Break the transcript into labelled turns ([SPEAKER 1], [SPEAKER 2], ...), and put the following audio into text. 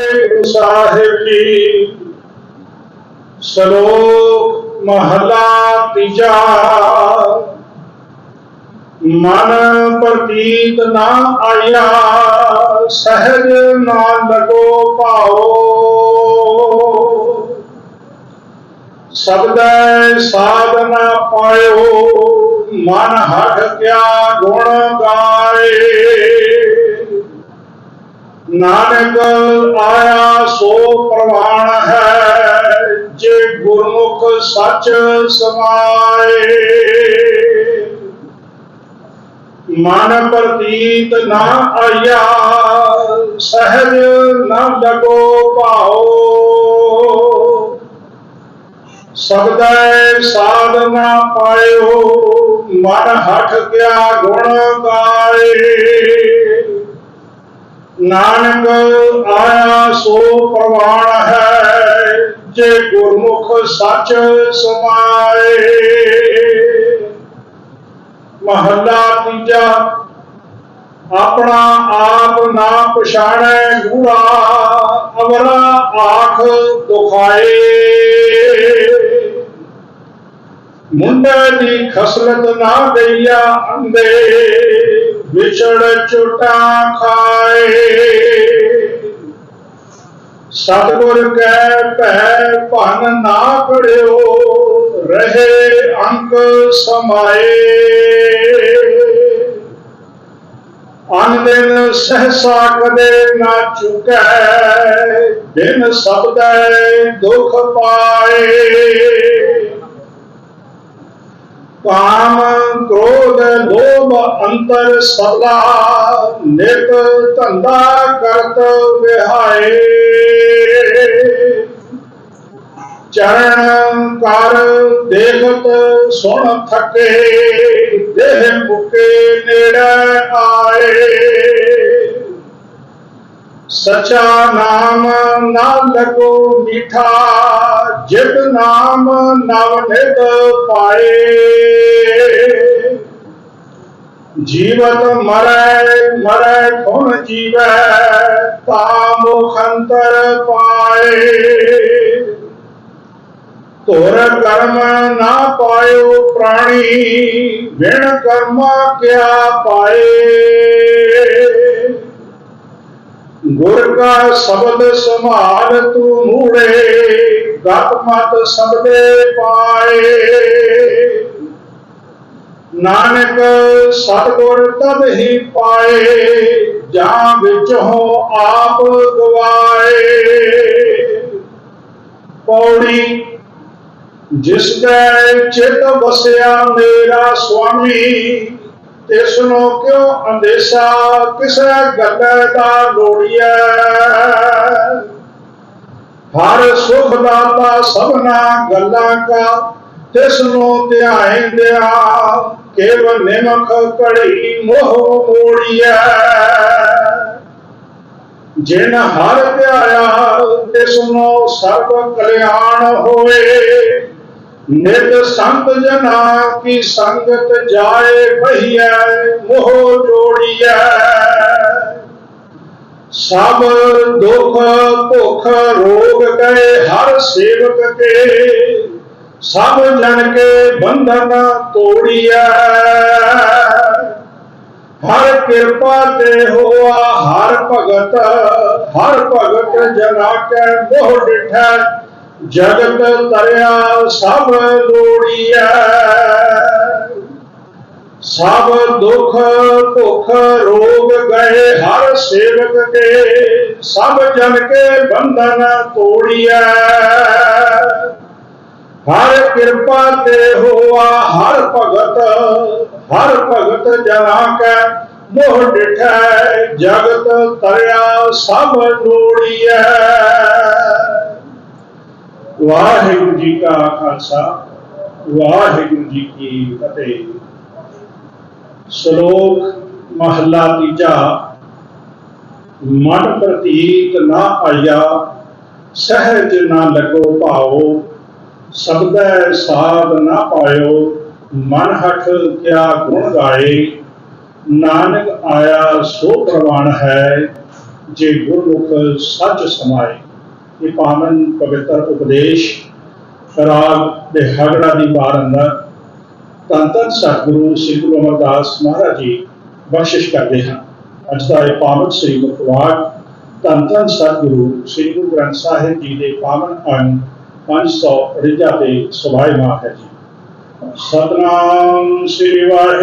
[SPEAKER 1] ਗੁਰੂ ਸਾਹਿਬ ਜੀ ਸ਼ਲੋਕ ਮਹਲਾ ਤੀਜਾ ਮਨ ਪ੍ਰਤੀਤ ਨਾ ਆਇਆ ਸਹਿਜ ਨਾ ਲਗੋ ਭਾਓ ਸਬਦੈ ਸਾਧਨਾ ਪਾਇਓ ਮਨ ਹਟ ਗਿਆ ਗੁਣ ਗਾਏ ਨਾਨਕ ਆਇਆ ਸੋ ਪ੍ਰਵਾਨ ਹੈ, ਜੇ ਗੁਰਮੁਖ ਸੱਚ ਸਮਾਏ। ਮਨ ਪ੍ਰਤੀਤ ਨਾ ਆਇਆ, ਸਹਿਜ ਨਾ ਲਗੋ ਭਾਓ ਸਬਦੈ ਸਾਧਨਾ ਪਾਇਓ, ਮਨ ਹਟ ਗਿਆ ਗੁਣ ਗਾਏ। ਨਾਨਕ ਆਇਆ ਸੋ ਪ੍ਰਵਾਨ ਹੈ, ਜੇ ਗੁਰਮੁਖ ਸੱਚ ਸਮਾਏ। ਮਹੱਲਾ ਤੀਜਾ, ਆਪਣਾ ਆਪ ਨਾ ਪਛਾਣੈ ਗੂੜਾ ਅਵਰਾ ਆਖ ਦੁਖਾਏ। ਮੁੰਡੇ ਦੀ ਖਸਲਤ ਨਾ ਗਈਆ ਅੰਦੇ ਵਿਛੜ ਚੁਟਾ ਖਾਏ। ਸਤਿਗੁਰ ਕੈ ਭੈ ਭਨ ਨਾ ਪੜਿਓ ਰਹੇ ਅੰਕ ਸਮਾਏ। ਅਨ ਦਿਨ ਸਹਸਾ ਕਦੇ ਨਾ ਚੁਕੈ ਦਿਨ ਸਬਦੈ ਦੁਖ ਪਾਏ। ਕਾਮ ਕ੍ਰੋਧ ਲੋਭ ਅੰਤਰ ਸਦਾ ਨਿਤ ਧੰਦਾ ਕਰਤ ਵਿਹਾਏ। ਚਰਨ ਕਰ ਦੇਖਤ ਸੁਣ ਥਕੇ, ਦੇਹ ਮੁਕੇ ਨੇੜੇ ਆਏ। ਸਚਾ ਨਾਮ ਨਾ ਲਗੋ ਮੀਠਾ, ਜਿਤ ਨਾਮ ਨਵ ਨਿਤ ਪਾਏ। ਜੀਵਤ ਮਰੈ ਮਰੈ ਕੌਣ ਜੀਵੈ? ਤਾ ਮੁਖੰਤਰ ਪਾਏ। ਧੁਰ ਕਰਮ ਨਾ ਪਾਇਓ ਪ੍ਰਾਣੀ ਵਿਣ ਕਰਮਾ ਕਿਆ ਪਾਏ? ਗੁਰ ਕਾ ਸ਼ਬਦ ਸੰਭਾਲ ਤੂੰ ਮੂੜੇ ਗਤ ਮਤ ਸਬਦੇ ਪਾਏ। ਨਾਨਕ ਸਤਗੁਰ ਤਦ ਹੀ ਪਾਏ, ਜਾਂ ਵਿੱਚ ਆਪ ਗਵਾਏ। ਪੌੜੀ, ਜਿਸ ਦੇ ਚਿਤ ਵਸਿਆ ਮੇਰਾ ਸੁਆਮੀ, ਤਿਸ ਨੂੰ ਕਿਉ ਅੰਦੇਸ਼ਾ ਕਿਸੇ ਗੱਲ ਦਾ ਲੋੜੀਐ? ਹਰ ਸੁਖ ਦਾਤਾ ਸਭਨਾ ਗੱਲਾਂ ਕਾ ਤਿਸ ਨੂੰ ਧਿਆਇ ਦਿਆ ਕੇਵਲ ਨਿਮਖ ਕੜੀ ਮੋਹ ਮੋੜੀਐ। ਜਿਨ ਹਰ ਧਿਆਇਆ ਤਿਸ ਨੂੰ ਸਰਬ ਕਲਿਆਣ ਹੋਏ। ਨਿਤ ਸੰਤ ਜਨਾ ਕੀ ਸੰਗਤ ਜਾਏ ਭਈਐ ਮੋਹ ਜੋੜੀਐ। ਸਭ ਦੁਖ ਭੁਖ ਰੋਗ ਗਏ ਹਰ ਸੇਵਕ ਕੇ। ਸਭ ਜਨ ਕੇ ਬੰਧਨ ਤੋੜੀਐ। ਹਰ ਕਿਰਪਾ ਤੇ ਹੋਆ, ਹਰ ਭਗਤ ਹਰ ਭਗਤ ਜਨਾ ਕੈ ਮੋਹ ਡਿਠੈ। ਜਗਤ ਤਰਿਆ ਸਭ ਲੋੜੀਐ। ਸਭ ਦੁਖ ਭੁਖ ਰੋਗ ਗਏ, ਹਰ ਸੇਵਕ ਕੇ ਸਭ ਜਨ ਕੇ ਬੰਧਨ ਤੋੜੀਐ। ਹਰ ਕਿਰਪਾ ਤੇ ਹੋਆ, ਹਰ ਭਗਤ ਹਰ ਭਗਤ ਜਨਾ ਕੈ, ਮੋਹ ਡਿਠੈ, ਜਗਤ ਤਰਿਆ ਸਭ ਲੋੜੀਐ ਵਾਹਿਗੁਰੂ ਜੀ ਕਾ ਖਾਲਸਾ, ਵਾਹਿਗੁਰੂ ਜੀ ਕੀ ਫਤਿਹ। ਸ਼ਲੋਕ ਮਹਲਾ ਤੀਜਾ, ਮਨ ਪ੍ਰਤੀਤ ਨਾ ਆਇਆ, ਸਹਿਜ ਨਾ ਲਗੋ ਭਾਓ ਸਬਦੈ ਸਾਧ ਨਾ ਪਾਇਓ, ਮਨ ਹਠ ਕਿਆ ਗੁਣ ਗਾਏ। ਨਾਨਕ ਆਇਆ ਸੋ ਪ੍ਰਵਾਨ ਹੈ, ਜੇ ਗੁਰਮੁਖ ਸੱਚ ਸਮਾਏ। ਇਹ ਪਾਵਨ ਪਵਿੱਤਰ ਉਪਦੇਸ਼, ਰਾਗ ਦੇ ਹਗੜਾ ਦੀ ਬਾਰ ਅੰਦਰ ਧੰਨ ਧੰਨ ਸਤਿਗੁਰੂ ਸ੍ਰੀ ਗੁਰੂ ਅਮਰਦਾਸ ਮਹਾਰਾਜ ਜੀ ਬਖਸ਼ਿਸ਼ ਕਰਦੇ ਹਨ ਅੱਜ ਦਾ ਇਹ ਪਾਵਨ ਸ੍ਰੀ ਮੁਖਵਾਕ ਧੰਨ ਧੰਨ ਸਤਿਗੁਰੂ ਸ੍ਰੀ ਗੁਰੂ ਗ੍ਰੰਥ ਸਾਹਿਬ ਜੀ ਦੇ ਪਾਵਨ ਅੰਗ 549 ਤੇ ਸਵਾਈ ਮਾਹ ਹੈ ਜੀ। ਸਤਨਾਮ ਸ੍ਰੀ ਵਾਹਿਗੁਰੂ।